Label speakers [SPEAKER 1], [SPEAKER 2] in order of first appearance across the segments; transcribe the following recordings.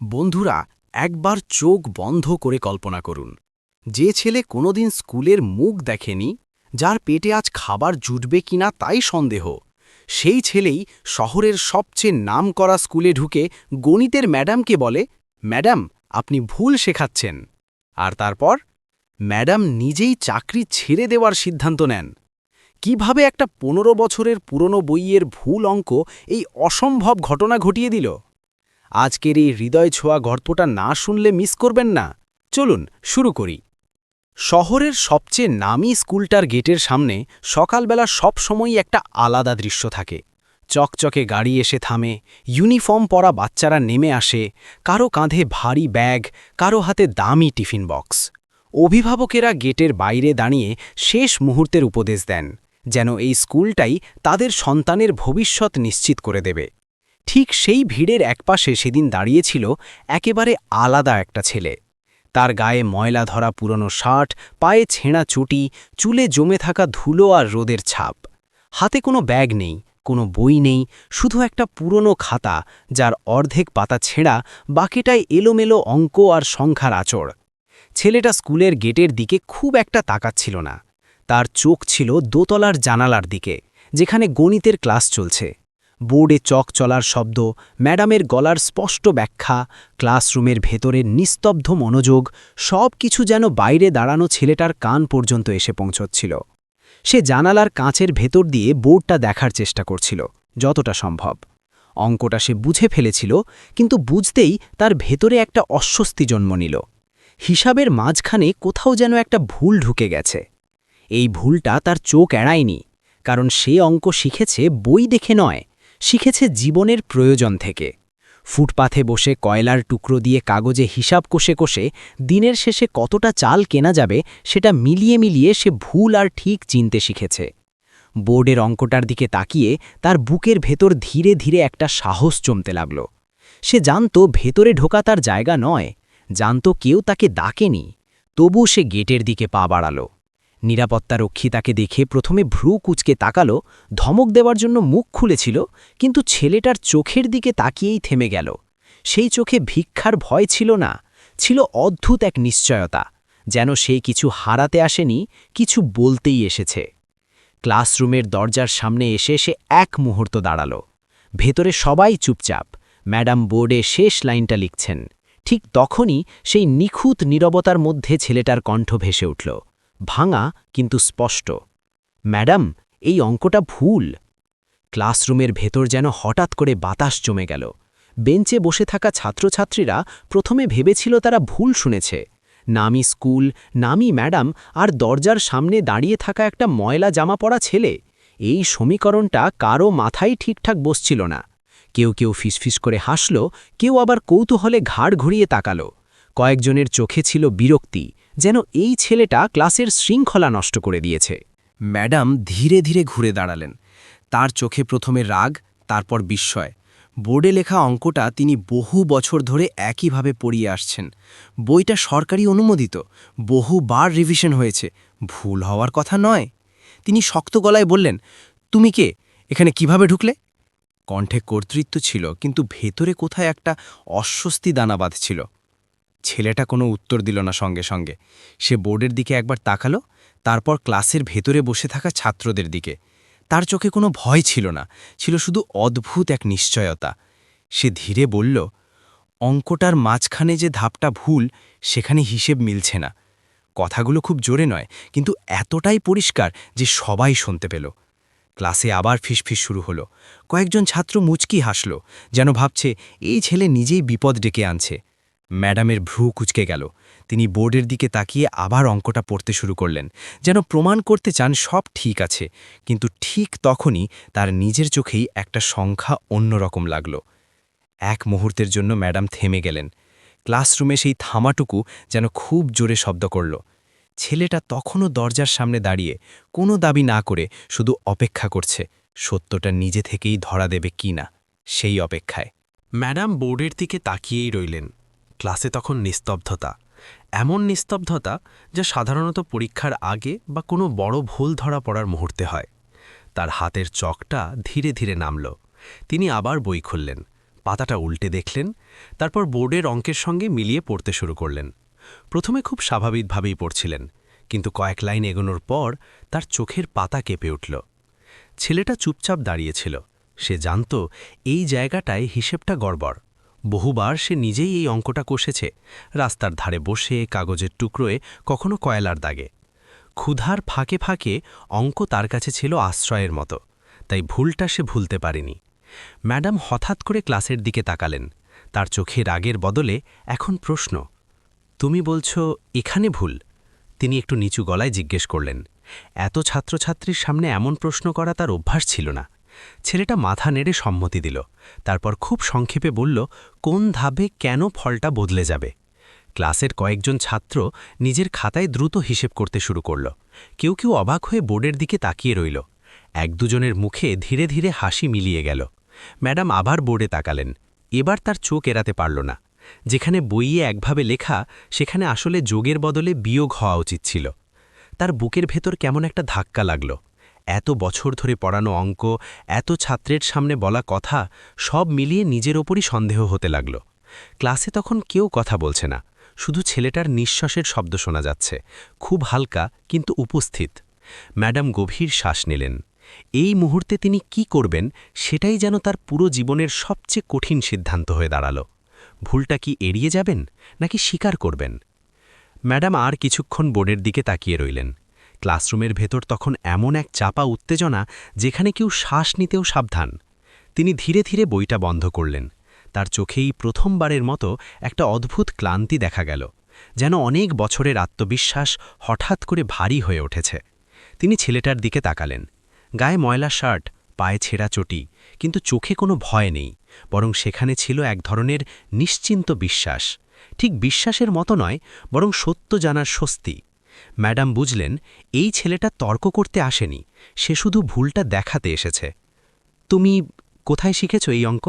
[SPEAKER 1] বন্ধুরা, একবার চোখ বন্ধ করে কল্পনা করুন। যে ছেলে কোনোদিন স্কুলের মুখ দেখেনি, যার পেটে আজ খাবার জুটবে কিনা তাই সন্দেহ। সেই ছেলেই শহরের সবচেয়ে নামকরা স্কুলে ঢুকে গণিতের ম্যাডামকে বলে, ম্যাডাম, আপনি ভুল শেখাচ্ছেন। আর তারপর, ম্যাডাম নিজেই চাকরি ছেড়ে দেওয়ার সিদ্ধান্ত নেন। কীভাবে একটা পনেরো বছরের পুরনো বইয়ের ভুল অঙ্ক এই অসম্ভব ঘটনা ঘটিয়ে দিল? আজকের এই হৃদয় ছোঁয়া গল্পটা না শুনলে মিস করবেন না। চলুন, শুরু করি। শহরের সবচেয়ে নামি স্কুলটার গেটের সামনে সকালবেলা সবসময়ই একটা আলাদা দৃশ্য থাকে। চকচকে গাড়ি এসে থামে, ইউনিফর্ম পরা বাচ্চারা নেমে আসে, কারও কাঁধে ভারী ব্যাগ, কারও হাতে দামি টিফিন বক্স। অভিভাবকেরা গেটের বাইরে দাঁড়িয়ে শেষ মুহূর্তের উপদেশ দেন, যেন এই স্কুলটাই তাদের সন্তানের ভবিষ্যৎ নিশ্চিত করে দেবে। ঠিক সেই ভিড়ের একপাশে সেদিন দাঁড়িয়েছিল একেবারে আলাদা একটা ছেলে। তার গায়ে ময়লা ধরা পুরনো শার্ট, পায়ে ছেঁড়া চুটি, চুলে জমে থাকা ধুলো আর রোদের ছাপ। হাতে কোনো ব্যাগ নেই, কোনো বই নেই, শুধু একটা পুরনো খাতা, যার অর্ধেক পাতা ছেঁড়া বাকিটায় এলোমেলো অঙ্ক আর সংখ্যার আচড়। ছেলেটা স্কুলের গেটের দিকে খুব একটা তাকাচ্ছিল না। তার চোখ ছিল দোতলার জানালার দিকে, যেখানে গণিতের ক্লাস চলছে। বোর্ডে চক চলার শব্দ, ম্যাডামের গলার স্পষ্ট ব্যাখ্যা, ক্লাসরুমের ভেতরের নিস্তব্ধ মনোযোগ, সব কিছু যেন বাইরে দাঁড়ানো ছেলেটার কান পর্যন্ত এসে পৌঁছচ্ছিল। সে জানালার কাঁচের ভেতর দিয়ে বোর্ডটা দেখার চেষ্টা করছিল, যতটা সম্ভব। অঙ্কটা সে বুঝে ফেলেছিল, কিন্তু বুঝতেই তার ভেতরে একটা অস্বস্তি জন্ম নিল। হিসাবের মাঝখানে কোথাও যেন একটা ভুল ঢুকে গেছে। এই ভুলটা তার চোখ এড়ায়নি, কারণ সে অঙ্ক শিখেছে বই দেখে নয়। শিখেছে জীবনের প্রয়োজন থেকে। ফুটপাথে বসে কয়লার টুকরো দিয়ে কাগজে হিসাব কষে কষে দিনের শেষে কতটা চাল কেনা যাবে সেটা মিলিয়ে মিলিয়ে সে ভুল আর ঠিক চিনতে শিখেছে। বোর্ডের অঙ্কটার দিকে তাকিয়ে তার বুকের ভেতর ধীরে ধীরে একটা সাহস জমতে লাগল। সে জানত ভেতরে ঢোকা তার জায়গা নয়, জানত কেউ তাকে ডাকেনি তবু সে গেটের দিকে পা বাড়ালো। নিরাপত্তারক্ষী তাকে দেখে প্রথমে ভ্রু কুচকে তাকালো, ধমক দেওয়ার জন্য মুখ খুলেছিল, কিন্তু ছেলেটার চোখের দিকে তাকিয়েই থেমে গেল। সেই চোখে ভিক্ষার ভয় ছিল না, ছিল অদ্ভুত এক নিশ্চয়তা, যেন সে কিছু হারাতে আসেনি, কিছু বলতেই এসেছে। ক্লাসরুমের দরজার সামনে এসে সে এক মুহূর্ত দাঁড়াল। ভেতরে সবাই চুপচাপ, ম্যাডাম বোর্ডে শেষ লাইনটা লিখছেন। ঠিক তখনই সেই নিখুঁত নীরবতার মধ্যে ছেলেটার কণ্ঠ ভেসে উঠল। ভাঙা কিন্তু স্পষ্ট। ম্যাডাম, এই অঙ্কটা ভুল। ক্লাসরুমের ভেতর যেন হঠাৎ করে বাতাস জমে গেল। বেঞ্চে বসে থাকা ছাত্রছাত্রীরা প্রথমে ভেবেছিল তারা ভুল শুনেছে। নামি স্কুল, নামি ম্যাডাম আর দরজার সামনে দাঁড়িয়ে থাকা একটা ময়লা জামা পরা ছেলে। এই সমীকরণটা কারও মাথায় ঠিকঠাক বসছিল না। কেউ কেউ ফিসফিস করে হাসল, কেউ আবার কৌতূহলে ঘাড় ঘুরিয়ে তাকালো। কয়েকজনের চোখে ছিল বিরক্তি। যেন এই ছেলেটা ক্লাসের শৃঙ্খলা নষ্ট করে দিয়েছে। ম্যাডাম ধীরে ধীরে ঘুরে দাঁড়ালেন। তার চোখে প্রথমে রাগ, তারপর বিস্ময়। বোর্ডে লেখা অঙ্কটা তিনি বহু বছর ধরে একইভাবে পড়িয়ে আসছেন। বইটা সরকারি অনুমোদিত। বহুবার রিভিশন হয়েছে। ভুল হওয়ার কথা নয়। তিনি শক্ত গলায় বললেন, তুমি কে? এখানে কীভাবে ঢুকলে? কণ্ঠে কর্তৃত্ব ছিল, কিন্তু ভেতরে কোথায় একটা অস্বস্তি দানা বাঁধছিল ছেলেটা কোনো উত্তর দিল না সঙ্গে সঙ্গে। সে বোর্ডের দিকে একবার তাকালো, তারপর ক্লাসের ভেতরে বসে থাকা ছাত্রদের দিকে। তার চোখে কোনো ভয় ছিল না, ছিল শুধু অদ্ভুত এক নিশ্চয়তা। সে ধীরে বলল, অঙ্কটার মাঝখানে যে ধাপটা ভুল, সেখানে হিসেব মিলছে না। কথাগুলো খুব জোরে নয়, কিন্তু এতটাই পরিষ্কার যে সবাই শুনতে পেল। ক্লাসে আবার ফিসফিস শুরু হলো। কয়েকজন ছাত্র মুচকি হাসল, যেন ভাবছে, এই ছেলে নিজেই বিপদ ডেকে আনছে। ম্যাডামের ভ্রু কুচকে গেল। তিনি বোর্ডের দিকে তাকিয়ে আবার অঙ্কটা পড়তে শুরু করলেন। যেন প্রমাণ করতে চান সব ঠিক আছে, কিন্তু ঠিক তখনই তার নিজের চোখেই একটা সংখ্যা অন্যরকম লাগল। এক মুহূর্তের জন্য ম্যাডাম থেমে গেলেন। ক্লাসরুমে সেই থামাটুকু যেন খুব জোরে শব্দ করল। ছেলেটা তখনও দরজার সামনে দাঁড়িয়ে কোনো দাবি না করে শুধু অপেক্ষা করছে, সত্যটা নিজে থেকেই ধরা দেবে কি না, সেই অপেক্ষায়।
[SPEAKER 2] ম্যাডাম বোর্ডের দিকে তাকিয়েই রইলেন। ক্লাসে তখন নিস্তব্ধতা। এমন নিস্তব্ধতা যা সাধারণত পরীক্ষার আগে বা কোনো বড় ভুল ধরা পড়ার মুহূর্তে হয়। তার হাতের চকটা ধীরে ধীরে নামল। তিনি আবার বই খুললেন। পাতাটা উল্টে দেখলেন। তারপর বোর্ডের অঙ্কের সঙ্গে মিলিয়ে পড়তে শুরু করলেন। প্রথমে খুব স্বাভাবিকভাবেই পড়ছিলেন, কিন্তু কয়েক লাইন এগোনোর পর তার চোখের পাতা কেঁপে উঠল। ছেলেটা চুপচাপ দাঁড়িয়েছিল সে জানত এই জায়গাটায় হিসেবটা গড়বড়। বহুবার সে নিজেই এই অঙ্কটা কষেছে, রাস্তার ধারে বসে, কাগজের টুকরোয়, কখনো কয়লার দাগে। ক্ষুধার ফাঁকে ফাঁকে অঙ্ক তার কাছে ছিল আশ্রয়ের মতো, তাই ভুলটা সে ভুলতে পারেনি। ম্যাডাম হঠাৎ করে ক্লাসের দিকে তাকালেন, তার চোখে রাগের বদলে এখন প্রশ্ন, তুমি বলছো এখানে ভুল? তিনি একটু নিচু গলায় জিজ্ঞেস করলেন, এত ছাত্রছাত্রীর সামনে এমন প্রশ্ন করা তার অভ্যাস ছিল না। ছেলেটা মাথা নেড়ে সম্মতি দিল, তারপর খুব সংক্ষেপে বলল, কোন ধাপে কেন ফলটা বদলে যাবে? ক্লাসের কয়েকজন ছাত্র নিজের খাতায় দ্রুত হিসেব করতে শুরু করল। কেউ কেউ অবাক হয়ে বোর্ডের দিকে তাকিয়ে রইল। এক দুজনের মুখে ধীরে ধীরে হাসি মিলিয়ে গেল। ম্যাডাম আবার বোর্ডে তাকালেন। এবার তার চোখ এড়াতে পারল না। যেখানে বইয়ে একভাবে লেখা, সেখানে আসলে যোগের বদলে বিয়োগ হওয়া উচিত ছিল। তার বুকের ভেতর কেমন একটা ধাক্কা লাগল। এত বছর ধরে পড়ানো অঙ্ক, এত ছাত্রের সামনে বলা কথা, সব মিলিয়ে নিজের ওপরই সন্দেহ হতে লাগল। ক্লাসে তখন কেউ কথা বলছে না, শুধু ছেলেটার নিঃশ্বাসের শব্দ শোনা যাচ্ছে, খুব হালকা কিন্তু উপস্থিত। ম্যাডাম গভীর শ্বাস নিলেন। এই মুহূর্তে তিনি কি করবেন, সেটাই যেন তার পুরো জীবনের সবচেয়ে কঠিন সিদ্ধান্ত হয়ে দাঁড়াল। ভুলটা কি এড়িয়ে যাবেন, নাকি স্বীকার করবেন? ম্যাডাম আর কিছুক্ষণ বোর্ডের দিকে তাকিয়ে রইলেন। ক্লাসরুমের ভেতর তখন এমন এক চাপা উত্তেজনা যেখানে কেউ শ্বাস নিতেও সাবধান। তিনি ধীরে ধীরে বইটা বন্ধ করলেন। তার চোখেই প্রথমবারের মতো একটা অদ্ভুত ক্লান্তি দেখা গেল, যেন অনেক বছরের আত্মবিশ্বাস হঠাৎ করে ভারী হয়ে উঠেছে। তিনি ছেলেটার দিকে তাকালেন। গায়ে ময়লা শার্ট, পায়ে ছেঁড়া চটি, কিন্তু চোখে কোনো ভয় নেই, বরং সেখানে ছিল এক ধরনের নিশ্চিন্ত বিশ্বাস। ঠিক বিশ্বাসের মতো নয়, বরং সত্য জানার স্বস্তি। ম্যাডাম বুঝলেন, এই ছেলেটা তর্ক করতে আসেনি, সে শুধু ভুলটা দেখাতে এসেছে। তুমি কোথায় শিখেছ এই অঙ্ক?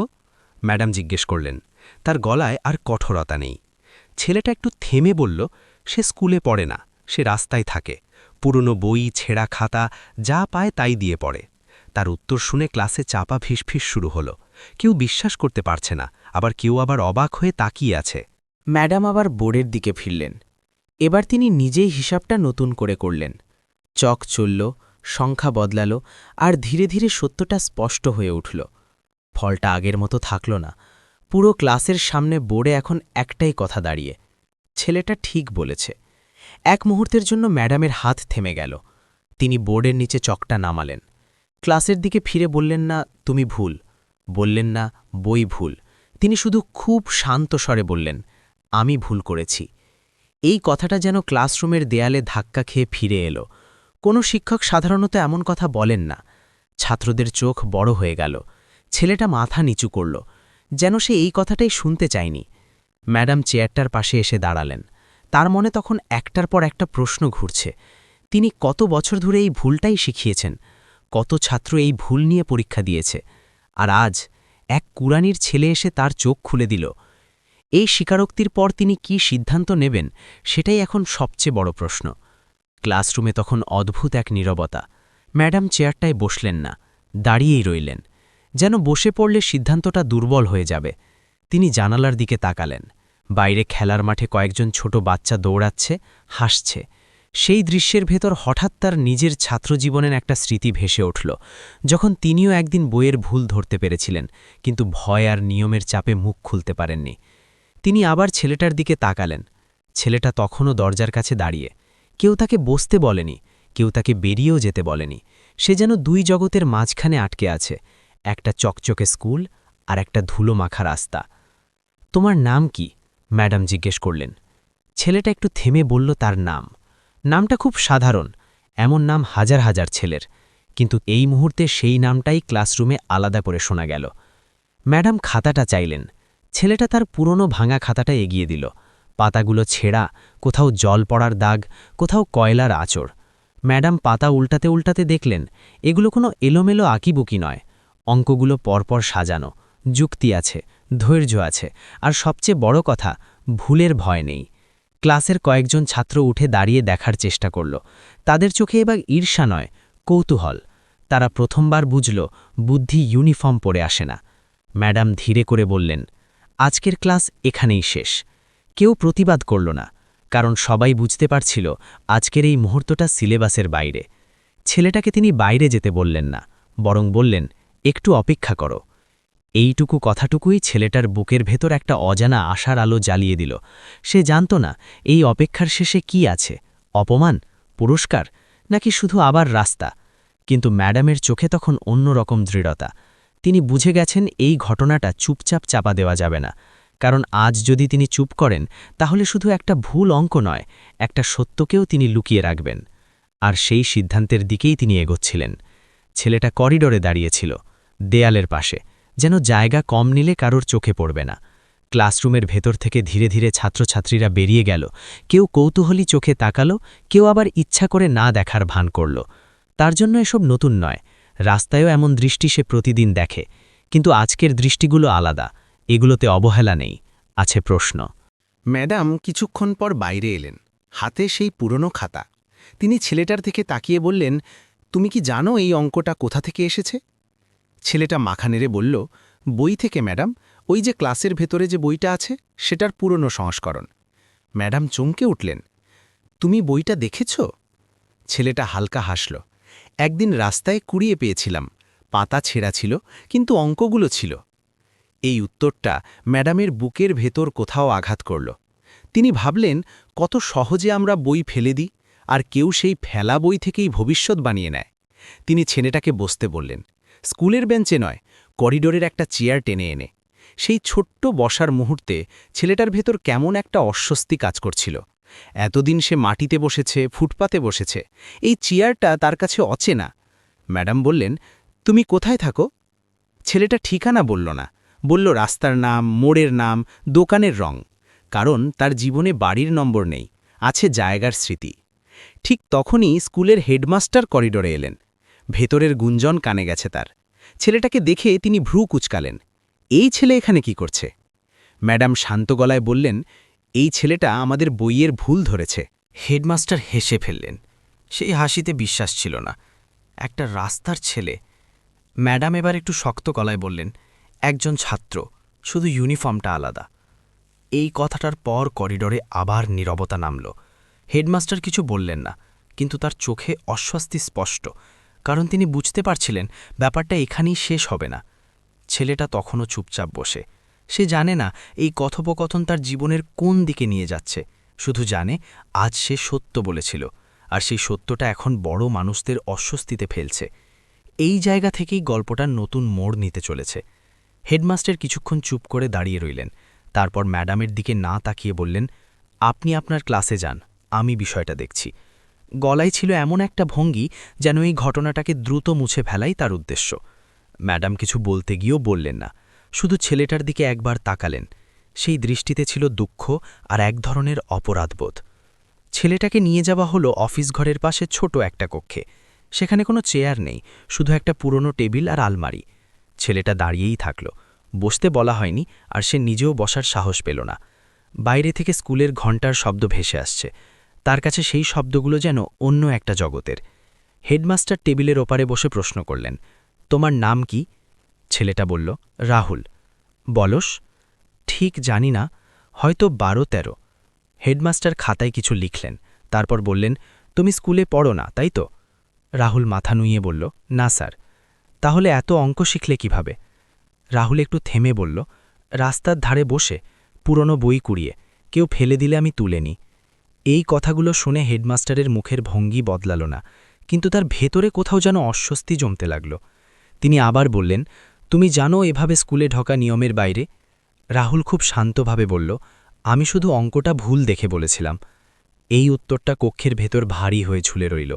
[SPEAKER 2] ম্যাডাম জিজ্ঞেস করলেন। তার গলায় আর কঠোরতা নেই। ছেলেটা একটু থেমে বলল, সে স্কুলে পড়ে না, সে রাস্তায় থাকে। পুরনো বই, ছেঁড়া খাতা, যা পায় তাই দিয়ে পড়ে। তার উত্তর শুনে ক্লাসে চাপা ফিসফিস শুরু হলো। কেউ বিশ্বাস করতে পারছে না, আবার কেউ আবার অবাক হয়ে তাকিয়ে আছে।
[SPEAKER 1] ম্যাডাম আবার বোর্ডের দিকে ফিরলেন। এবার তিনি নিজেই হিসাবটা নতুন করে করলেন। চক চলল, সংখ্যা বদলাল আর ধীরে ধীরে সত্যটা স্পষ্ট হয়ে উঠল। ফলটা আগের মতো থাকল না। পুরো ক্লাসের সামনে বোর্ডে এখন একটাই কথা দাঁড়িয়ে। ছেলেটা ঠিক বলেছে। এক মুহূর্তের জন্য ম্যাডামের হাত থেমে গেল। তিনি বোর্ডের নিচে চকটা নামালেন। ক্লাসের দিকে ফিরে বললেন না, তুমি ভুল। বললেন না, বই ভুল। তিনি শুধু খুব শান্ত স্বরে বললেন, আমি ভুল করেছি। এই কথাটা যেন ক্লাসরুমের দেয়ালে ধাক্কা খেয়ে ফিরে এলো। কোনো শিক্ষক সাধারণত এমন কথা বলেন না। ছাত্রদের চোখ বড় হয়ে গেল। ছেলেটা মাথা নিচু করল। যেন সে এই কথাটাই শুনতে চায়নি। ম্যাডাম চেয়ারটার পাশে এসে দাঁড়ালেন। তার মনে তখন একটার পর একটা প্রশ্ন ঘুরছে। তিনি কত বছর ধরে এই ভুলটাই শিখিয়েছেন। কত ছাত্র এই ভুল নিয়ে পরীক্ষা দিয়েছে। আর আজ এক কুরানির ছেলে এসে তার চোখ খুলে দিল। এই স্বীকারোক্তির পর তিনি কি সিদ্ধান্ত নেবেন, সেটাই এখন সবচেয়ে বড় প্রশ্ন। ক্লাসরুমে তখন অদ্ভুত এক নীরবতা। ম্যাডাম চেয়ারটায় বসলেন না, দাঁড়িয়েই রইলেন। যেন বসে পড়লে সিদ্ধান্তটা দুর্বল হয়ে যাবে। তিনি জানালার দিকে তাকালেন। বাইরে খেলার মাঠে কয়েকজন ছোট বাচ্চা দৌড়াচ্ছে, হাসছে। সেই দৃশ্যের ভেতর হঠাৎ তার নিজের ছাত্রজীবনের একটা স্মৃতি ভেসে উঠল, যখন তিনিও একদিন বইয়ের ভুল ধরতে পেরেছিলেন, কিন্তু ভয় আর নিয়মের চাপে মুখ খুলতে পারেননি। তিনি আবার ছেলেটার দিকে তাকালেন। ছেলেটা তখনও দরজার কাছে দাঁড়িয়ে। কেউ তাকে বসতে বলেনি, কেউ তাকে বেরিয়েও যেতে বলেনি। সে যেন দুই জগতের মাঝখানে আটকে আছে, একটা চকচকে স্কুল আর একটা ধুলো মাখা রাস্তা। তোমার নাম কি? ম্যাডাম জিজ্ঞেস করলেন। ছেলেটা একটু থেমে বলল তার নাম। নামটা খুব সাধারণ, এমন নাম হাজার হাজার ছেলের। কিন্তু এই মুহূর্তে সেই নামটাই ক্লাসরুমে আলাদা করে শোনা গেল। ম্যাডাম খাতাটা চাইলেন। ছেলেটা তার পুরনো ভাঙা খাতাটা এগিয়ে দিল। পাতাগুলো ছেঁড়া, কোথাও জল পড়ার দাগ, কোথাও কয়লার আচর ম্যাডাম পাতা উল্টাতে উল্টাতে দেখলেন, এগুলো কোনো এলোমেলো আঁকিবুকি নয়। অঙ্কগুলো পরপর সাজানো, যুক্তি আছে, ধৈর্য আছে, আর সবচেয়ে বড় কথা, ভুলের ভয় নেই। ক্লাসের কয়েকজন ছাত্র উঠে দাঁড়িয়ে দেখার চেষ্টা করল। তাদের চোখে এবার ঈর্ষা নয়, কৌতূহল। তারা প্রথমবার বুঝল, বুদ্ধি ইউনিফর্ম পরে আসে না।
[SPEAKER 2] ম্যাডাম ধীরে করে বললেন আজকের ক্লাস এখানেই শেষ। কেউ প্রতিবাদ করল না, কারণ সবাই বুঝতে পারছিল আজকের এই মুহূর্তটা সিলেবাসের বাইরে। ছেলেটাকে তিনি বাইরে যেতে বললেন না, বরং বললেন, একটু অপেক্ষা করো। এইটুকু কথাটুকুই ছেলেটার বুকের ভেতর একটা অজানা আশার আলো জ্বালিয়ে দিল। সে জানত না, এই অপেক্ষার শেষে কি আছে, অপমান, পুরস্কার, নাকি শুধু আবার রাস্তা? কিন্তু ম্যাডামের চোখে তখন অন্যরকম দৃঢ়তা। তিনি বুঝে গেছেন এই ঘটনাটা চুপচাপ চাপা দেওয়া যাবে না। কারণ আজ যদি তিনি চুপ করেন, তাহলে শুধু একটা ভুল অঙ্ক নয়, একটা সত্যকেও তিনি লুকিয়ে রাখবেন। আর সেই সিদ্ধান্তের দিকেই তিনি এগোচ্ছিলেন। ছেলেটা করিডোরে দাঁড়িয়েছিল, দেয়ালের পাশে, যেন জায়গা কম নিলে কারোর চোখে পড়বে না। ক্লাসরুমের ভেতর থেকে ধীরে ধীরে ছাত্রছাত্রীরা বেরিয়ে গেল, কেউ কৌতূহলী চোখে তাকালো, কেউ আবার ইচ্ছা করে না দেখার ভান করল। তার জন্য এসব নতুন নয় রাস্তায়ও এমন দৃষ্টি সে প্রতিদিন দেখে, কিন্তু আজকের দৃষ্টিগুলো আলাদা, এগুলোতে অবহেলা নেই, আছে প্রশ্ন।
[SPEAKER 1] ম্যাডাম, কিছুক্ষণ পর বাইরে এলেন, হাতে সেই পুরনো খাতা। তিনি ছেলেটার থেকে তাকিয়ে বললেন, তুমি কি জানো এই অঙ্কটা কোথা থেকে এসেছে? ছেলেটা মাখা নেড়ে বলল, বই থেকে, ম্যাডাম। ওই যে ক্লাসের ভেতরে যে বইটা আছে, সেটার পুরনো সংস্করণ। ম্যাডাম চমকে উঠলেন, তুমি বইটা দেখেছ? ছেলেটা হালকা হাসল একদিন রাস্তায় কুড়িয়ে পেয়েছিলাম। পাতা ছেঁড়া ছিল, কিন্তু অঙ্কগুলো ছিল। এই উত্তরটা ম্যাডামের বুকের ভেতর কোথাও আঘাত করল। তিনি ভাবলেন, কত সহজে আমরা বই ফেলে দিই, আর কেউ সেই ফেলা বই থেকেই ভবিষ্যৎ বানিয়ে নেয়। তিনি ছেলেটাকে বসতে বললেন, স্কুলের বেঞ্চে নয়, করিডোরের একটা চেয়ার টেনে এনে। সেই ছোট্ট বসার মুহূর্তে ছেলেটার ভেতর কেমন একটা অস্বস্তি কাজ করছিল। এতদিন সে মাটিতে বসেছে, ফুটপাতে বসেছে। এই চেয়ারটা তার কাছে অচেনা। ম্যাডাম বললেন, তুমি কোথায় থাকো? ছেলেটা ঠিকানা বলল না। বলল, রাস্তার নাম, মোড়ের নাম, দোকানের রং। কারণ তার জীবনে বাড়ির নম্বর নেই। আছে জায়গার স্মৃতি। ঠিক তখনই স্কুলের হেডমাস্টার করিডোরে এলেন। ভেতরের গুঞ্জন কানে গেছে তার। ছেলেটাকে দেখে তিনি ভ্রু কুচকালেন। এই ছেলে এখানে কি করছে? ম্যাডাম শান্ত গলায় বললেন এই ছেলেটা আমাদের বইয়ের ভুল ধরেছে।
[SPEAKER 2] হেডমাস্টার হেসে ফেললেন। সেই হাসিতে বিশ্বাস ছিল না। একটা রাস্তার ছেলে। ম্যাডাম এবার একটু শক্ত গলায় বললেন, একজন ছাত্র, শুধু ইউনিফর্মটা আলাদা। এই কথাটার পর করিডোরে আবার নীরবতা নামল। হেডমাস্টার কিছু বললেন না, কিন্তু তার চোখে অস্বস্তি স্পষ্ট, কারণ তিনি বুঝতে পারছিলেন ব্যাপারটা এখানেই শেষ হবে না। ছেলেটা তখনও চুপচাপ বসে। সে জানে না এই কথোপকথন তার জীবনের কোন দিকে নিয়ে যাচ্ছে। শুধু জানে, আজ সে সত্য বলেছিল, আর সেই সত্যটা এখন বড় মানুষদের অস্বস্তিতে ফেলছে। এই জায়গা থেকেই গল্পটা নতুন মোড় নিতে চলেছে। হেডমাস্টার কিছুক্ষণ চুপ করে দাঁড়িয়ে রইলেন, তারপর ম্যাডামের দিকে না তাকিয়ে বললেন, আপনি আপনার ক্লাসে যান, আমি বিষয়টা দেখছি। গলায় ছিল এমন একটা ভঙ্গি যেন এই ঘটনাটাকে দ্রুত মুছে ফেলাই তার উদ্দেশ্য। ম্যাডাম কিছু বলতে গিয়েও বললেন না। শুধু ছেলেটার দিকে একবার তাকালেন। সেই দৃষ্টিতে ছিল দুঃখ আর এক ধরনের অপরাধবোধ। ছেলেটাকে নিয়ে যাওয়া হলো অফিস ঘরের পাশে ছোট একটা কক্ষে। সেখানে কোনো চেয়ার নেই, শুধু একটা পুরনো টেবিল আর আলমারি। ছেলেটা দাঁড়িয়েই থাকল। বসতে বলা হয়নি আর সে নিজেও বসার সাহস পেল না। বাইরে থেকে স্কুলের ঘণ্টার শব্দ ভেসে আসছে। তার কাছে সেই শব্দগুলো যেন অন্য একটা জগতের। হেডমাস্টার টেবিলের ওপারে বসে প্রশ্ন করলেন, তোমার নাম কি? ছেলেটা বলল, রাহুল, বলস, ঠিক জানি না, হয়তো বারো তেরো। হেডমাস্টার খাতায় কিছু লিখলেন, তারপর বললেন, তুমি স্কুলে পড়ো না, তাই তো? রাহুল মাথা নুইয়ে বলল, না স্যার। তাহলে এত অঙ্ক শিখলে কীভাবে? রাহুল একটু থেমে বলল, রাস্তার ধারে বসে, পুরনো বই কুড়িয়ে, কেউ ফেলে দিলে আমি তুলে নিই। এই কথাগুলো শুনে হেডমাস্টারের মুখের ভঙ্গি বদলাল না, কিন্তু তার ভেতরে কোথাও যেন অস্বস্তি জমতে লাগল। তিনি আবার বললেন তুমি জানো এভাবে স্কুলে ঢকা নিয়মের বাইরে? রাহুল খুব শান্তভাবে বলল, আমি শুধু অঙ্কটা ভুল দেখে বলেছিলাম। এই উত্তরটা কক্ষের ভেতর ভারী হয়ে ঝুলে রইল।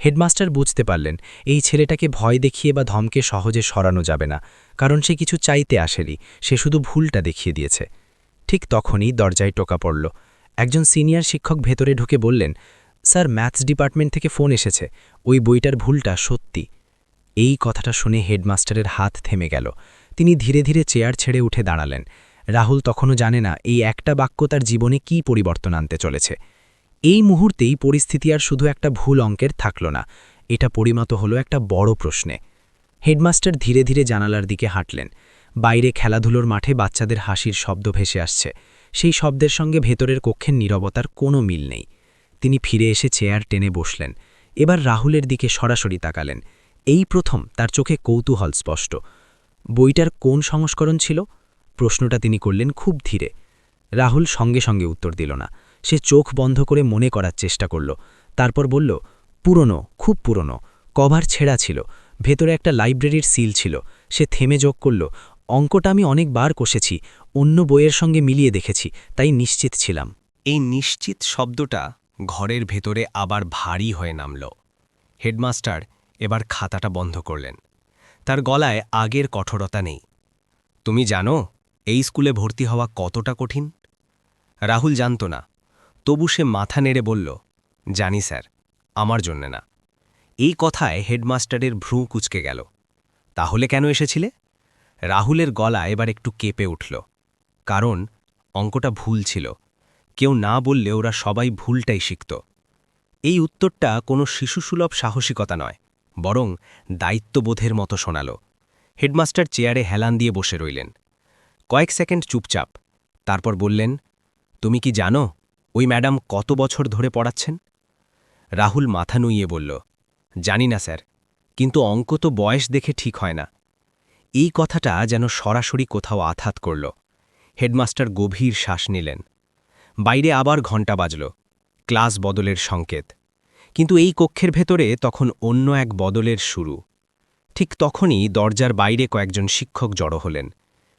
[SPEAKER 2] হেডমাস্টার বুঝতে পারলেন, এই ছেলেটাকে ভয় দেখিয়ে বা ধমকে সহজে সরানো যাবে না, কারণ সে কিছু চাইতে আসেনি, সে শুধু ভুলটা দেখিয়ে দিয়েছে। ঠিক তখনই দরজায় টোকা পড়ল। একজন সিনিয়র শিক্ষক ভেতরে ঢুকে বললেন, স্যার, ম্যাথস ডিপার্টমেন্ট থেকে ফোন এসেছে। ওই বইটার ভুলটা সত্যি। এই কথাটা শুনে হেডমাস্টারের হাত থেমে গেল। তিনি ধীরে ধীরে চেয়ার ছেড়ে উঠে দাঁড়ালেন। রাহুল তখনও জানে না এই একটা বাক্য তার জীবনে কি পরিবর্তন আনতে চলেছে। এই মুহূর্তেই পরিস্থিতি আর শুধু একটা ভুল অঙ্কের থাকল না, এটা পরিণত হলো একটা বড় প্রশ্নে। হেডমাস্টার ধীরে ধীরে জানালার দিকে হাঁটলেন। বাইরে খেলাধুলোর মাঠে বাচ্চাদের হাসির শব্দ ভেসে আসছে। সেই শব্দের সঙ্গে ভেতরের কক্ষের নীরবতার কোনো মিল নেই। তিনি ফিরে এসে চেয়ার টেনে বসলেন। এবার রাহুলের দিকে সরাসরি তাকালেন। এই প্রথম তার চোখে কৌতূহল স্পষ্ট। বইটার কোন সংস্করণ ছিল? প্রশ্নটা তিনি করলেন খুব ধীরে। রাহুল সঙ্গে সঙ্গে উত্তর দিল না। সে চোখ বন্ধ করে মনে করার চেষ্টা করল। তারপর বলল, পুরনো, খুব পুরনো। কভার ছেঁড়া ছিল। ভেতরে একটা লাইব্রেরির সিল ছিল। সে থেমে যোগ করল, অঙ্কটা আমি অনেকবার কষেছি। অন্য বইয়ের সঙ্গে মিলিয়ে দেখেছি, তাই নিশ্চিত ছিলাম।
[SPEAKER 1] এই নিশ্চিত শব্দটা ঘরের ভেতরে আবার ভারী হয়ে নামল। হেডমাস্টার এবার খাতাটা বন্ধ করলেন। তার গলায় আগের কঠোরতা নেই। তুমি জানো, এই স্কুলে ভর্তি হওয়া কতটা কঠিন? রাহুল জানত না। তবু সে মাথা নেড়ে বলল, জানি স্যার, আমার জন্যে না। এই কথায় হেডমাস্টারের ভ্রু কুচকে গেল। তাহলে কেন এসেছিলে? রাহুলের গলা এবার একটু কেঁপে উঠল। কারণ অঙ্কটা ভুল ছিল। কেউ না বললে ওরা সবাই ভুলটাই শিখত। এই উত্তরটা কোনো শিশুসুলভ সাহসিকতা নয়। বরং দায়িত্ববোধের মতো শোনাল। হেডমাস্টার চেয়ারে হেলান দিয়ে বসে রইলেন। কয়েক সেকেন্ড চুপচাপ। তারপর বললেন, তুমি কি জানো ওই ম্যাডাম কত বছর ধরে পড়াচ্ছেন? রাহুল মাথা নুইয়ে বলল, জানি না, স্যার। কিন্তু অঙ্ক তো বয়স দেখে ঠিক হয় না। এই কথাটা যেন সরাসরি কোথাও আঘাত করল। হেডমাস্টার গভীর শ্বাস নিলেন। বাইরে আবার ঘণ্টা বাজল। ক্লাস বদলের সংকেত। কিন্তু এই কক্ষের ভেতরে তখন অন্য এক বদলের শুরু। ঠিক তখনই দরজার বাইরে কয়েকজন শিক্ষক জড়ো হলেন।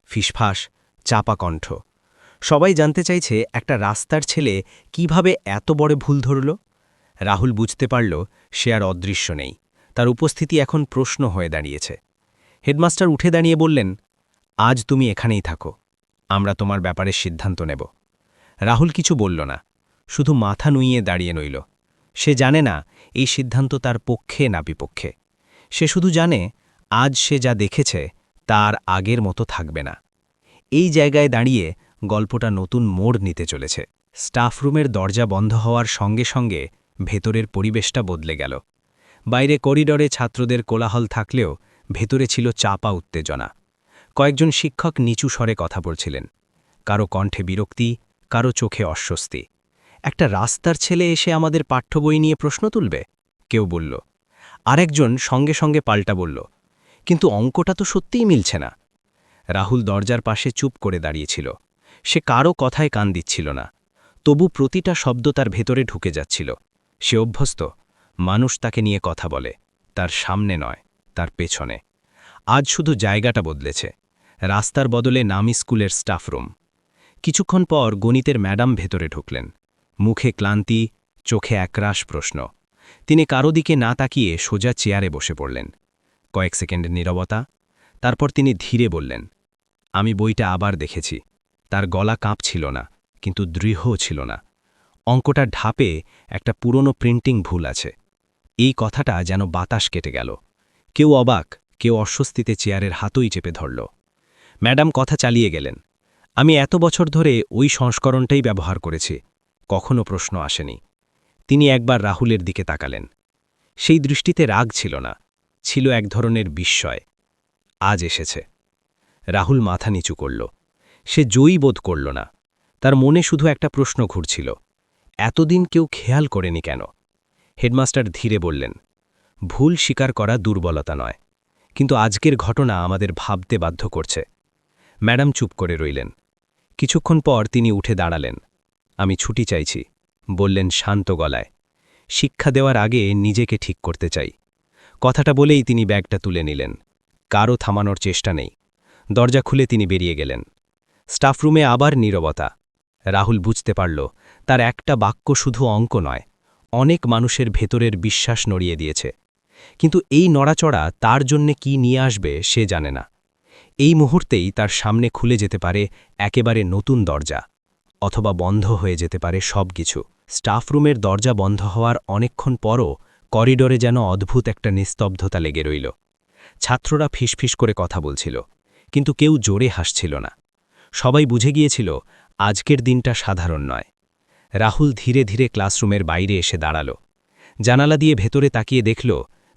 [SPEAKER 1] ফিসফাস, চাপা কণ্ঠ। সবাই জানতে চাইছে একটা রাস্তার ছেলে কীভাবে এত বড় ভুল ধরল। রাহুল বুঝতে পারল সে আর অদৃশ্য নেই। তার উপস্থিতি এখন প্রশ্ন হয়ে দাঁড়িয়েছে। হেডমাস্টার উঠে দাঁড়িয়ে বললেন, আজ তুমি এখানেই থাকো। আমরা তোমার ব্যাপারে সিদ্ধান্ত নেব। রাহুল কিছু বলল না। শুধু মাথা নুইয়ে দাঁড়িয়ে নইল সে জানে না, এই সিদ্ধান্ত তার পক্ষে না বিপক্ষে। সে শুধু জানে, আজ সে যা দেখেছে, তার আগের মতো থাকবে না। এই জায়গায় দাঁড়িয়ে গল্পটা নতুন মোড় নিতে চলেছে। স্টাফরুমের দরজা বন্ধ হওয়ার সঙ্গে সঙ্গে ভেতরের পরিবেশটা বদলে গেল। বাইরে করিডরে ছাত্রদের কোলাহল থাকলেও ভেতরে ছিল চাপা উত্তেজনা। কয়েকজন শিক্ষক নিচু স্বরে কথা বলছিলেন। কারও কণ্ঠে বিরক্তি, কারও চোখে অস্বস্তি। একটা রাস্তার ছেলে এসে আমাদের পাঠ্য বই নিয়ে প্রশ্ন তুলবে? কেউ বলল। আরেকজন সঙ্গে সঙ্গে পাল্টা বলল, কিন্তু অঙ্কটা তো সত্যিই মিলছে না। রাহুল দরজার পাশে চুপ করে দাঁড়িয়েছিল। সে কারও কথায় কান দিচ্ছিল না। তবু প্রতিটা শব্দ তার ভেতরে ঢুকে যাচ্ছিল। সে অভ্যস্ত। মানুষ তাকে নিয়ে কথা বলে। তার সামনে নয়, তার পেছনে। আজ শুধু জায়গাটা বদলেছে। রাস্তার বদলে নামি স্কুলের স্টাফরুম। কিছুক্ষণ পর গণিতের ম্যাডাম ভেতরে ঢুকলেন। মুখে ক্লান্তি, চোখে একরাশ প্রশ্ন। তিনি কারও দিকে না তাকিয়ে সোজা চেয়ারে বসে পড়লেন। কয়েক সেকেন্ডের নীরবতা, তারপর তিনি ধীরে বললেন, আমি বইটা আবার দেখেছি। তার গলা কাঁপছিল না, কিন্তু দৃঢ় ছিল না। অঙ্কটার ঢাপে একটা পুরনো প্রিন্টিং ভুল আছে। এই কথাটা যেন বাতাস কেটে গেল। কেউ অবাক, কেউ অস্বস্তিতে চেয়ারের হাতই চেপে ধরল। ম্যাডাম কথা চালিয়ে গেলেন, আমি এত বছর ধরে ওই সংস্করণটাই ব্যবহার করেছি। কখনো প্রশ্ন আসেনি। তিনি একবার রাহুলের দিকে তাকালেন। সেই দৃষ্টিতে রাগ ছিল না, ছিল এক ধরনের বিস্ময়। আজ এসেছে। রাহুল মাথা নিচু করল। সে জয়ী বোধ করল না। তার মনে শুধু একটা প্রশ্ন ঘুরছিল। এতদিন কেউ খেয়াল করেনি কেন? হেডমাস্টার ধীরে বললেন, ভুল স্বীকার করা দুর্বলতা নয়। কিন্তু আজকের ঘটনা আমাদের ভাবতে বাধ্য করছে। ম্যাডাম চুপ করে রইলেন। কিছুক্ষণ পর তিনি উঠে দাঁড়ালেন। আমি ছুটি চাইছি, বললেন শান্ত গলায়। শিক্ষা দেওয়ার আগে নিজেকে ঠিক করতে চাই। কথাটা বলেই তিনি ব্যাগটা তুলে নিলেন। কারও থামানোর চেষ্টা নেই। দরজা খুলে তিনি বেরিয়ে গেলেন। স্টাফরুমে আবার নীরবতা। রাহুল বুঝতে পারল, তার একটা বাক্য শুধু অঙ্ক নয়, অনেক মানুষের ভেতরের বিশ্বাস নড়িয়ে দিয়েছে। কিন্তু এই নড়াচড়া তার জন্যে কি নিয়ে আসবে সে জানে না। এই মুহূর্তেই তার সামনে খুলে যেতে পারে একেবারে নতুন দরজা। অথবা বন্ধ হয়ে যেতে পারে সব কিছু স্টাফরুমের দরজা বন্ধ হওয়ার অনেকক্ষণ পরও করিডরে যেন অদ্ভুত একটা নিস্তব্ধতা লেগে রইল। ছাত্ররা ফিসফিস করে কথা বলছিল, কিন্তু কেউ জোরে হাসছিল না। সবাই বুঝে গিয়েছিল, আজকের দিনটা সাধারণ নয়। রাহুল ধীরে ধীরে ক্লাসরুমের বাইরে এসে দাঁড়াল। জানালা দিয়ে ভেতরে তাকিয়ে দেখল,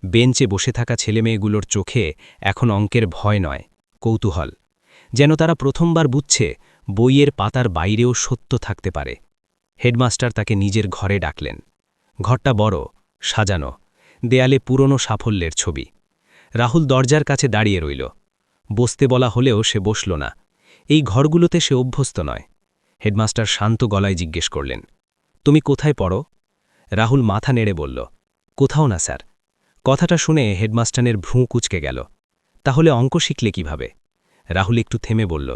[SPEAKER 1] বেঞ্চে বসে থাকা ছেলেমেয়েগুলোর চোখে এখন অঙ্কের ভয় নয়, কৌতূহল।
[SPEAKER 2] যেন তারা প্রথমবার বুঝছে বইয়ের পাতার বাইরেও সত্য থাকতে পারে। হেডমাস্টার তাকে নিজের ঘরে ডাকলেন। ঘরটা বড়, সাজানো, দেয়ালে পুরনো সাফল্যের ছবি। রাহুল দরজার কাছে দাঁড়িয়ে রইল। বসতে বলা হলেও সে বসল না। এই ঘরগুলোতে সে অভ্যস্ত নয়। হেডমাস্টার শান্ত গলায় জিজ্ঞেস করলেন, তুমি কোথায় পড়ো? রাহুল মাথা নেড়ে বলল, কোথাও না, স্যার। কথাটা শুনে হেডমাস্টারের ভ্রু কুচকে গেল। তাহলে অঙ্ক শিখলে কীভাবে? রাহুল একটু থেমে বলল,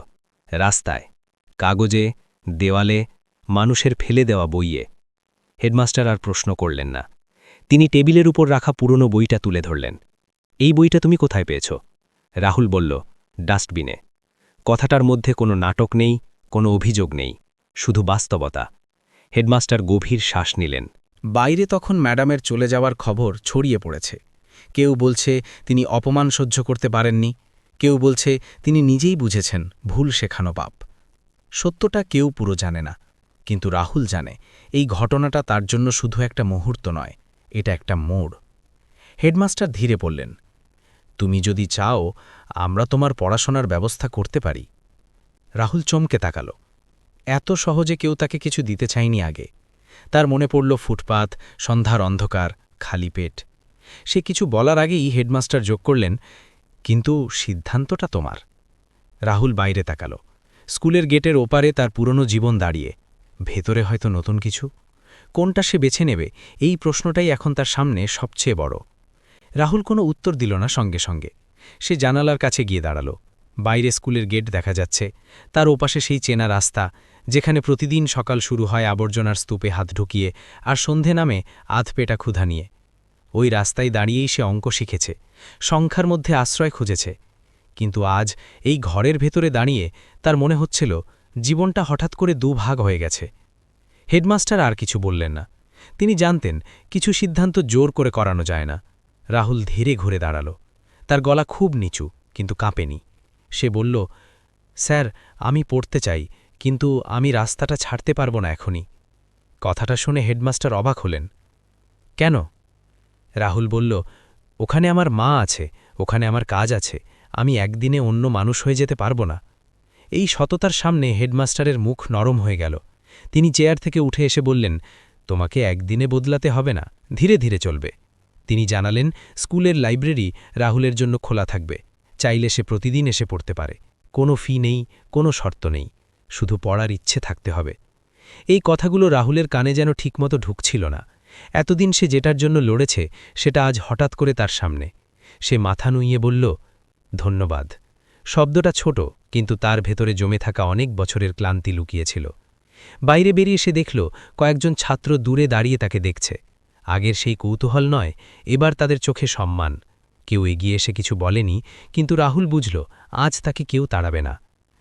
[SPEAKER 2] রাস্তায়। কাগজে, দেওয়ালে, মানুষের ফেলে দেওয়া বইয়ে। হেডমাস্টার আর প্রশ্ন করলেন না। তিনি টেবিলের উপর রাখা পুরনো বইটা তুলে ধরলেন। এই বইটা তুমি কোথায় পেয়েছ? রাহুল বলল, ডাস্টবিনে। কথাটার মধ্যে কোনো নাটক নেই, কোনো অভিযোগ নেই, শুধু বাস্তবতা। হেডমাস্টার গভীর শ্বাস নিলেন।
[SPEAKER 1] বাইরে তখন ম্যাডামের চলে যাওয়ার খবর ছড়িয়ে পড়েছে। কেউ বলছে তিনি অপমান সহ্য করতে পারেননি, কেউ বলছে তিনি নিজেই বুঝেছেন ভুল শেখানো পাপ। সত্যটা কেউ পুরো জানে না। কিন্তু রাহুল জানে, এই ঘটনাটা তার জন্য শুধু একটা মুহূর্ত নয়, এটা একটা মোড়। হেডমাস্টার ধীরে বললেন, তুমি যদি চাও, আমরা তোমার পড়াশোনার ব্যবস্থা করতে পারি। রাহুল চমকে তাকাল। এত সহজে কেউ তাকে কিছু দিতে চায়নি আগে। তার মনে পড়ল ফুটপাত, সন্ধ্যার অন্ধকার, খালি পেট। সে কিছু বলার আগেই হেডমাস্টার যোগ করলেন, কিন্তু সিদ্ধান্তটা তোমার। রাহুল বাইরে তাকালো। স্কুলের গেটের ওপারে তার পুরনো জীবন দাঁড়িয়ে। ভেতরে হয়তো নতুন কিছু? কোনটা সে বেছে নেবে? এই প্রশ্নটাই এখন তার সামনে সবচেয়ে বড়। রাহুল কোনো উত্তর দিল না সঙ্গে সঙ্গে। সে জানালার কাছে গিয়ে দাঁড়াল। বাইরে স্কুলের গেট দেখা যাচ্ছে। তার ওপাশে সেই চেনা রাস্তা, যেখানে প্রতিদিন সকাল শুরু হয় আবর্জনার স্তূপে হাত ঢুকিয়ে আর সন্ধে নামে আধপেটা ক্ষুধা নিয়ে। ওই রাস্তায় দাঁড়িয়েই সে অঙ্ক শিখেছে। সংখ্যার মধ্যে আশ্রয় খুঁজেছে। কিন্তু আজ এই ঘরের ভেতরে দাঁড়িয়ে তার মনে হচ্ছিল, জীবনটা হঠাৎ করে দুভাগ হয়ে গেছে। হেডমাস্টার আর কিছু বললেন না। তিনি জানতেন, কিছু সিদ্ধান্ত জোর করে করানো যায় না। রাহুল ধীরে ঘুরে দাঁড়াল। তার গলা খুব নিচু, কিন্তু কাঁপেনি। সে বলল, স্যার, আমি পড়তে চাই, কিন্তু আমি রাস্তাটা ছাড়তে পারব না এখনই। কথাটা শুনে হেডমাস্টার অবাক হলেন। কেন? রাহুল বলল, ওখানে আমার মা আছে, ওখানে আমার কাজ আছে। আমি একদিনে অন্য মানুষ হয়ে যেতে পারব না। এই সততার সামনে হেডমাস্টারের মুখ নরম হয়ে গেল। তিনি চেয়ার থেকে উঠে এসে বললেন, তোমাকে একদিনে বদলাতে হবে না, ধীরে ধীরে চলবে। তিনি জানালেন, স্কুলের লাইব্রেরি রাহুলের জন্য খোলা থাকবে, চাইলে সে প্রতিদিন এসে পড়তে পারে। কোনো ফি নেই, কোনো শর্ত নেই, শুধু পড়ার ইচ্ছে থাকতে হবে। এই কথাগুলো রাহুলের কানে যেন ঠিকমতো ঢুকছিল না। এতদিন সে যেটার জন্য লড়েছে, সেটা আজ হঠাৎ করে তার সামনে। সে মাথা নুইয়ে বলল, ধন্যবাদ। শব্দটা ছোট, কিন্তু তার ভেতরে জমে থাকা অনেক বছরের ক্লান্তি লুকিয়েছিল। বাইরে বেরিয়ে সে দেখল, কয়েকজন ছাত্র দূরে দাঁড়িয়ে তাকে দেখছে। আগের সেই কৌতূহল নয়, এবার তাদের চোখে সম্মান। কেউ এগিয়ে এসে কিছু বলেনি, কিন্তু রাহুল বুঝল, আজ তাকে কেউ তাড়াবে না।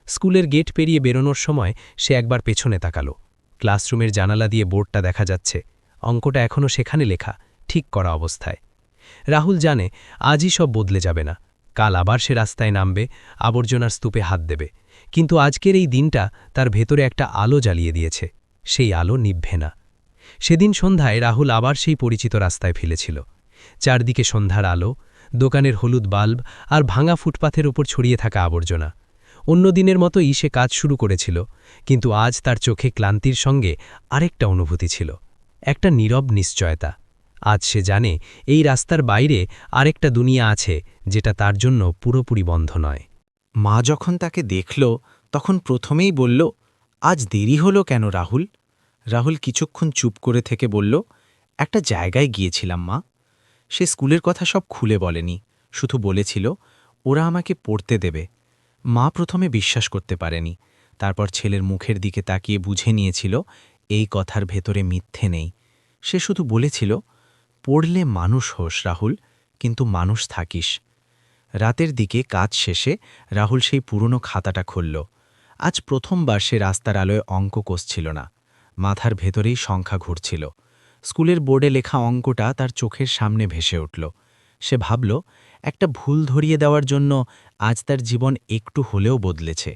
[SPEAKER 1] স্কুলের গেট পেরিয়ে বেরোনোর সময় সে একবার পেছনে তাকালো। ক্লাসরুমের জানালা দিয়ে বোর্ডটা দেখা যাচ্ছে। অঙ্কটা এখনও সেখানে লেখা, ঠিক করা অবস্থায়। রাহুল জানে, আজই সব বদলে যাবে না। কাল আবার সে রাস্তায় নামবে, আবর্জনার স্তূপে হাত দেবে। কিন্তু আজকের এই দিনটা তার ভেতরে একটা আলো জ্বালিয়ে দিয়েছে, সেই আলো নিভবে না। সেদিন সন্ধ্যায় রাহুল আবার সেই পরিচিত রাস্তায় ফেলেছিল। চারদিকে সন্ধ্যার আলো, দোকানের হলুদ বাল্ব আর ভাঙা ফুটপাথের ওপর ছড়িয়ে থাকা আবর্জনা। অন্য দিনের মতোই সে কাজ শুরু করেছিল, কিন্তু আজ তার চোখে ক্লান্তির সঙ্গে আরেকটা অনুভূতি ছিল, একটা নীরব নিশ্চয়তা। আজ সে জানে এই রাস্তার বাইরে আরেকটা দুনিয়া আছে, যেটা তার জন্য পুরোপুরি বন্ধ নয়। মা যখন তাকে দেখল, তখন প্রথমেই বলল, আজ দেরি হলো কেন রাহুল? রাহুল কিছুক্ষণ চুপ করে থেকে বলল, একটা জায়গায় গিয়েছিলাম মা। সে স্কুলের কথা সব খুলে বলেনি। শুধু বলেছিল, ওরা আমাকে পড়তে দেবে। মা প্রথমে বিশ্বাস করতে পারেনি। তারপর ছেলের মুখের দিকে তাকিয়ে বুঝে নিয়েছিল, এই কথার ভেতরে মিথ্যে নেই। সে শুধু বলেছিল পড়লে মানুষ হোস, রাহুল, কিন্তু মানুষ থাকিস। রাতের দিকে কাজ শেষে রাহুল সেই পুরনো খাতাটা খুলল। আজ প্রথমবার সে রাস্তার আলোয় অঙ্ক কষছিল না। মাথার ভেতরেই সংখ্যা ঘুরছিল। স্কুলের বোর্ডে লেখা অঙ্কটা তার চোখের সামনে ভেসে উঠল। সে ভাবল, একটা ভুল ধরিয়ে দেওয়ার জন্য আজ তার জীবন একটু হলেও বদলেছে।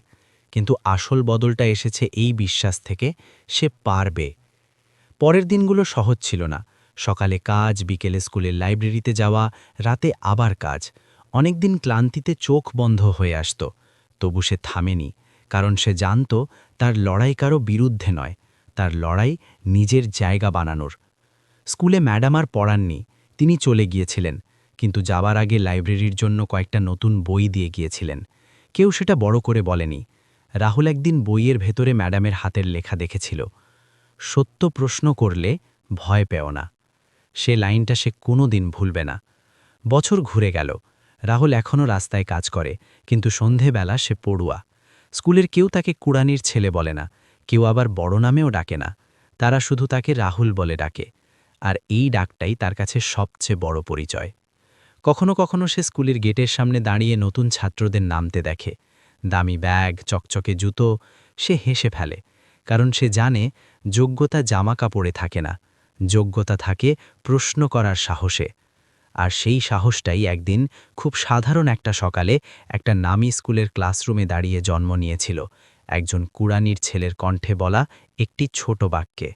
[SPEAKER 1] কিন্তু আসল বদলটা এসেছে এই বিশ্বাস থেকে সে পারবে। পরের দিনগুলো সহজ ছিল না। সকালে কাজ, বিকেলে স্কুলের লাইব্রেরিতে যাওয়া, রাতে আবার কাজ। অনেকদিন ক্লান্তিতে চোখ বন্ধ হয়ে আসত। তবু সে থামেনি, কারণ সে জানত তার লড়াই কারও বিরুদ্ধে নয়, তার লড়াই নিজের জায়গা বানানোর। স্কুলে ম্যাডাম আর পড়াননি তিনি চলে গিয়েছিলেন, কিন্তু যাবার আগে লাইব্রেরির জন্য কয়েকটা নতুন বই দিয়ে গিয়েছিলেন। কেউ সেটা বড় করে বলেনি। রাহুল একদিন বইয়ের ভেতরে ম্যাডামের হাতের লেখা দেখেছিল। সত্য প্রশ্ন করলে ভয় পেও না। সে লাইনটা সে কোনো দিন ভুলবে না। বছর ঘুরে গেল। রাহুল এখনও রাস্তায় কাজ করে, কিন্তু সন্ধেবেলা সে পড়ুয়া। স্কুলের কেউ তাকে কুড়ানির ছেলে বলে না, কেউ আবার বড় নামেও ডাকে না। তারা শুধু তাকে রাহুল বলে ডাকে। আর এই ডাকটাই তার কাছে সবচেয়ে বড় পরিচয়। কখনো কখনো সে স্কুলের গেটের সামনে দাঁড়িয়ে নতুন ছাত্রদের নামতে দেখে। দামি ব্যাগ, চকচকে জুতো, সে হেসে ফেলে। কারণ সে জানে, যোগ্যতা জামা কাপড়ে থাকে না। যোগ্যতা থাকে প্রশ্ন করার সাহসে। আর সেই সাহসটাই একদিন খুব সাধারণ একটা সকালে একটা নামি স্কুলের ক্লাসরুমে দাঁড়িয়ে জন্ম নিয়েছিল। একজন কুড়ানির ছেলের কণ্ঠে বলা একটি ছোট বাক্যে।